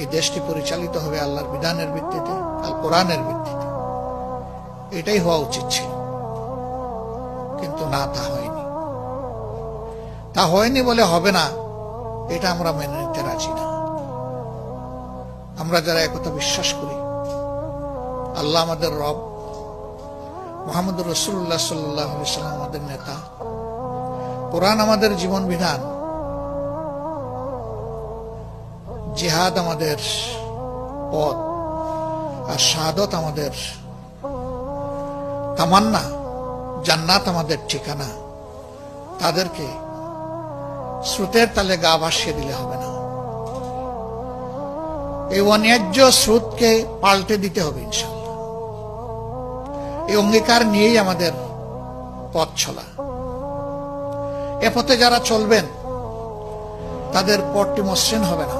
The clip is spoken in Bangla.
এই দেশটি পরিচালিত হবে আল্লাহর বিধানের ভিত্তিতে, আল কোরআনের ভিত্তিতে। এটাই হওয়া উচিত ছিল। কিন্তু না, তা হয়নি। তা হয়নি বলে হবে না, এটা আমরা মেনে নিতে রাজি না। আমরা যারা একথা বিশ্বাস করি, আল্লাহ আমাদের রব মোহাম্মদ রসুল্লাহ সাল্লাহ সাল্লাম আমাদের নেতা। কোরআন আমাদের জীবন বিধান। জিহাদ আমাদের পথ আর শাহাদত আমাদের তামান্না, জান্নাত আমাদের ঠিকানা। তাদেরকে স্রোতের তালে গা ভাসিয়ে দিলে হবে না। এই অন্যায্য স্রোতকে পাল্টে দিতে হবে ইনশাল্লাহ এই অঙ্গীকার নিয়েই আমাদের পথ চলা। এ পথে যারা চলবেন, তাদের পথটি মসৃণ হবে না।